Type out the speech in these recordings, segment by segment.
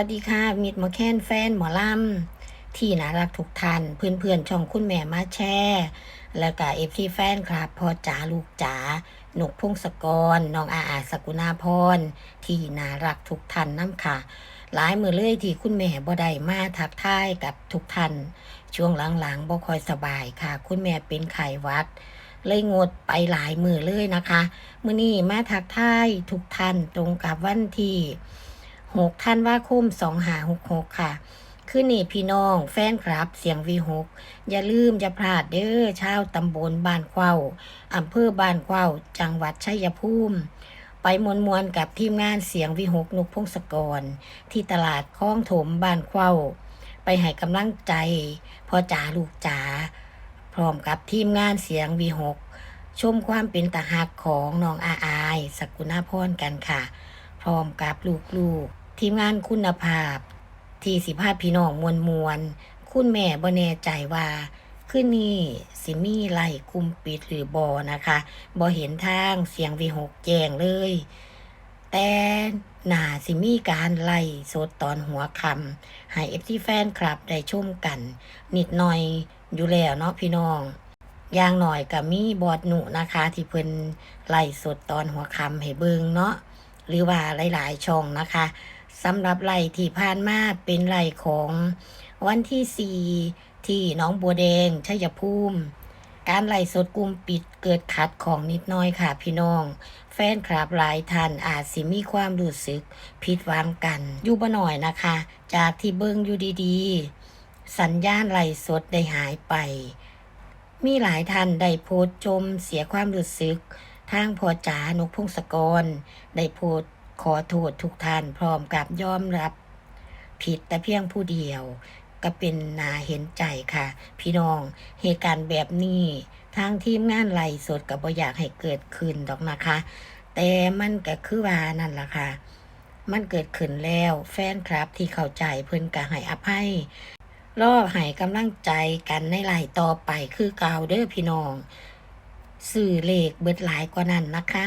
วัสดีค่ะ มิดหมอแค้นแฟนหมอลำที่น่ารักทุกท่านเพื่อนๆช่องคุณแม่มาแชร์แล้วก็เอฟซีแฟนครับพ่อจ๋าลูกจ๋าหนกพงศกรน้องอาอาสกุณาพรที่น่ารักทุกท่านน้ำค่ะ หลายมือเลยที่คุณแม่บ่ได้มาทักทายกับทุกท่านช่วงหลังๆบ่คอยสบายค่ะ คุณแม่เป็นไข้วัด เลยงดไปหลายมือเลยนะคะ มื้อนี้มาทักทายทุกท่านตรงกับวันที่ หกท่านว่าคุ้มสองหาหกหกค่ะคือนี่พี่น้องแฟนครับ เสียงวีหกอย่าลืมอย่าพลาดเด้อชาวตำบลบ้านเข้าอำเภอบ้านเข้าจังหวัดชัยภูมิ ไปมวนมวนๆกับทีมงานเสียงวีหกนุกพงศกร ที่ตลาดคลองถมบ้านเข้าไปให้กำลังใจพ่อจ๋าลูกจ๋าพร้อมกับทีมงานเสียงวีหกชมความเป็นตาหักของน้องอาอายสกุณาพรกันค่ะ ร้อมกับลูกๆ ทีมงานคุณภาพ ที่สิพาพี่น้องมวลมวลคุณแม่บ่แน่ใจว่าขึ้นนี่สิมีไล่คุมปิดหรือบอนะคะบ่เห็นทางเสียงวีหกแจงเลย แต่น่าสิมีการไล่สดตอนหัวคำให้เอฟซีแฟนคลับได้ชมกัน นิดหน่อยอยู่แล้วเนาะพี่น้องอย่างหน่อยกับมีบอดหนูนะคะ ที่เพิ่นไล่สดตอนหัวคำให้เบิงเนาะ หรือว่าหลายๆ ช่องนะคะสำหรับไล่ที่ผ่านมาเป็นไล่ของวันที่ 4 ที่น้องบัวแดงชัยภูมิการไล่สดกลุ่มปิดเกิดขัดของนิดน้อยค่ะพี่น้อง แฟนคลับหลายท่านอาจสิมีความรู้สึกผิดหวังกัน อยู่บ่หน่อยนะคะ จากที่เบิ่งอยู่ดีๆ สัญญาณไล่สดได้หายไป มีหลายท่านได้โพสต์จมเสียความรู้สึก ทางพอจ๋านกพงศกร ได้โพสต์ขอโทษทุกท่านพร้อมกับยอมรับ ผิดแต่เพียงผู้เดียว ก็เป็นนาเห็นใจค่ะ พี่น้องเหตุการณ์แบบนี้ทางทีมงานไล่สดกับบอยากให้เกิดขึ้นดอกนะคะ แต่มันก็คือว่านั่นล่ะค่ะ มันเกิดขึ้นแล้วแฟนคลับที่เข้าใจเพิ่อนก็ให้อภัยรอให้กำลังใจกันในไล่ต่อไปคือเก่าเด้อพี่น้อง สื่อเลขเบิดหลายกว่านั้นนะคะ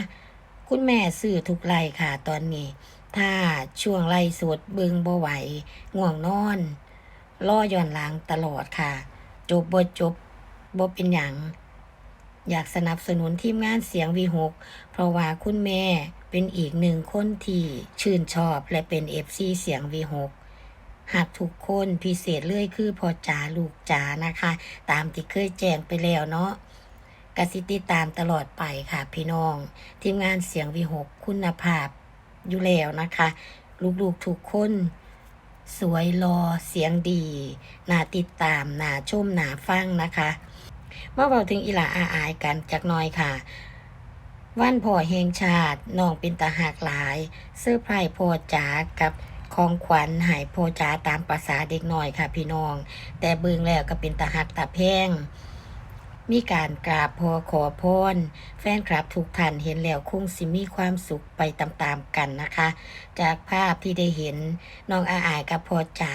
คุณแม่สื่อทุกไล่ค่ะตอนนี้ ถ้าช่วงไล่สดเบิงบ่ไหวง่วงนอนล่อย้อนหลังตลอดค่ะ จบบ่จบบ่เป็นหยังอยากสนับสนุนทีมงานเสียงวีหกเพราะว่าคุณแม่เป็นอีกหนึ่งคนที่ชื่นชอบและเป็นเอฟซีเสียงวีหกหากทุกคนพิเศษเลื่อยคือพอจ๋าลูกจ๋านะคะ ตามที่เคยแจ้งไปแล้วเนาะ กสิติดตามตลอดไปค่ะพี่น้อง ทีมงานเสียงวีหกคุณภาพอยู่แล้วนะคะ ลูกๆทุกคนสวยรอเสียงดีน่าติดตามน่าชมน่าฟังนะคะเมาเบาถึงอีหลาอาอายกันจักน่อยค่ะ วันพ่อแห่งชาติน้องเป็นตาหากหลายเสื้อไพรส์พ่อจ๋ากับของขวัญหายพ่อจ๋าตามภาษาเด็กน้อยค่ะพี่น้อง แต่เบิ่งแล้วก็เป็นตาหักตาแพง มีการกราบพอขอพรแฟนคลับทุกท่านเห็นแล้วคงสิมีความสุขไปตามๆกันนะคะ จากภาพที่ได้เห็นน้องอาอายกับพอจ๋า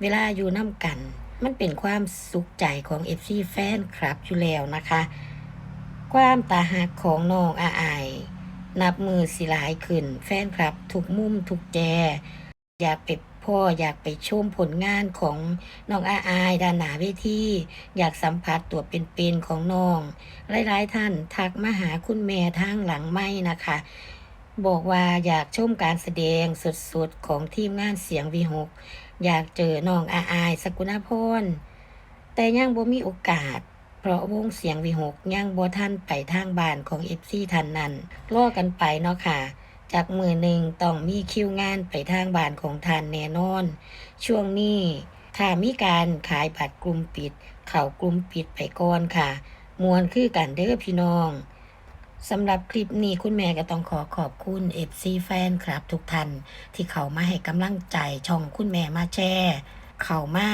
เวลาอยู่น้ำกัน มันเป็นความสุขใจของเอฟซีแฟนคลับอยู่แล้วนะคะ ความตาหักของน้องอาอาย นับมือสิหลายขึ้น แฟนคลับทุกมุมทุกแจอยากไป พ่ออยากไปชมผลงานของน้องอาอายด้านหนาเวทีอยากสัมผัสตัวเป็นๆของน้อง หลายๆท่านทักมาหาคุณแม่ทางหลังไม่นะคะ บอกว่าอยากชมการแสดงสดๆของทีมงานเสียงวีหกอยากเจอน้องอาอายสกุณาพรแต่ยังบ่มีโอกาสเพราะวงเสียงวีหกยังบ่ท่านไปทางบ้านของเอฟซีทันนั้นรอกันไปเนาะค่ะ จากมือหนึ่งต้องมีคิวงานไปทางบ้านของทานแน่นอน ช่วงนี้ถ้ามีการขายบัตรกลุ่มปิด เข่ากลุ่มปิดไปก่อนค่ะ มวนคือกันเด้อพี่น้องสำหรับคลิปนี้คุณแม่ก็ต้องขอขอบคุณเอฟซีแฟนครับทุกท่านที่เขามาให้กำลังใจช่องคุณแม่มาแชร์เขามา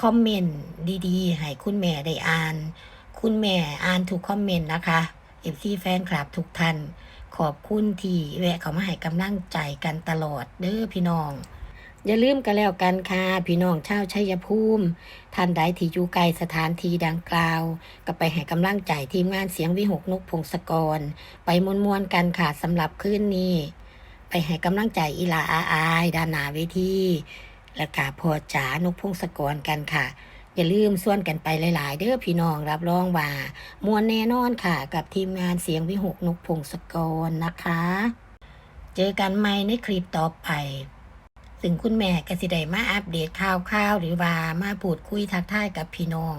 คอมเมนต์ดีๆ ให้คุณแม่ได้อ่าน คุณแม่อ่านทุกคอมเมนต์นะคะ เอฟซีแฟนคลับทุกท่าน ขอบคุณที่แวะเขามาให้กำลังใจกันตลอดเด้อพี่น้อง อย่าลืมกันแล้วกันค่ะพี่น้องชาวชัยภูมิท่านใดที่อยู่ไกลสถานที่ดังกล่าว ก็ไปให้กำลังใจทีมงานเสียงวิหกนกพงศกร ไปมวนๆกันค่ะสำหรับคืนนี้ ไปให้กำลังใจอีลาอาอายด้านหน้าเวทีและกาพอจ๋านกพงศกรกันค่ะ อย่าลืมส่วนกันไปหลาย ๆ เด้อพี่น้องรับรองว่ามวลแน่นอนค่ะ กับทีมงานเสียงวิหกนกพงศกรนะคะ เจอกันใหม่ในคลิปต่อไปซึ่งคุณแม่กสิได้มาอัปเดตข่าวข่าวหรือว่ามาพูดคุยทักทายกับพี่น้อง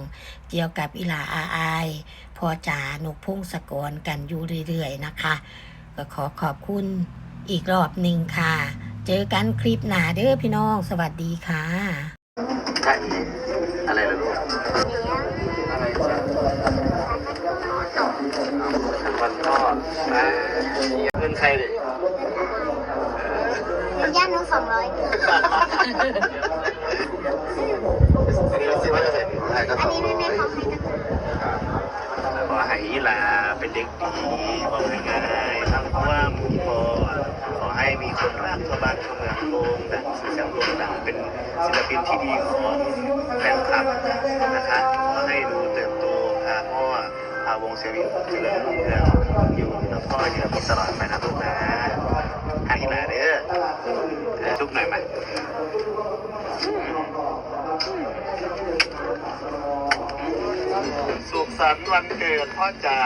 เกี่ยวกับอีหลาอาอายพอจ๋านกพงศกรกันอยู่เรื่อย ๆ นะคะ ก็ขอขอบคุณอีกรอบหนึ่งค่ะ เจอกันคลิปหน้าเด้อพี่น้อง สวัสดีค่ะ อะไรล่ะลูกอะไรจ๊ะวันพ่อนะเงินใครดิย่านนู้นสองร้อยอันนี้สิว่าจะเป็นอะไรก็อัต้นองนี้แม่แม่เขาให้กันขอให้อีหลาเป็นเด็กดีบอกง่ายๆทั้งความพอขอให้มีคนรักทั่วบ้านทั่วเมืองโด่งดังสื่อเสียงโด่งดัง เป็นศิลปินที่ดีของแฟนคลับนะคะขอให้ดูเติบโตพาพ่อพาวงเสียวิเจริญรุ่งเรืองอยู่กับพ่ออยู่กับพี่ตลอดไปนะลูกนะให้อีหลาเด้อเออทุกหน่อยไหมสุขสันต์วันเกิดพ่อจ๋า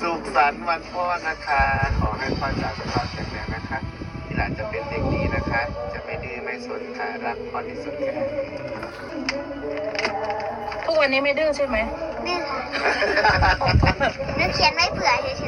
สุขสันต์วันพ่อนะคะ ขอให้พ่อจ๋าสุขภาพแข็ง จะเป็นเด็กดีนะคะ จะไม่ดื้อไม่สนค่ะรักพ่อที่สุดค่ะทุกวันนี้ไม่ดื้อใช่ไหมดื้อค่ะหนูเขียนไม่เผื่อเฉยๆ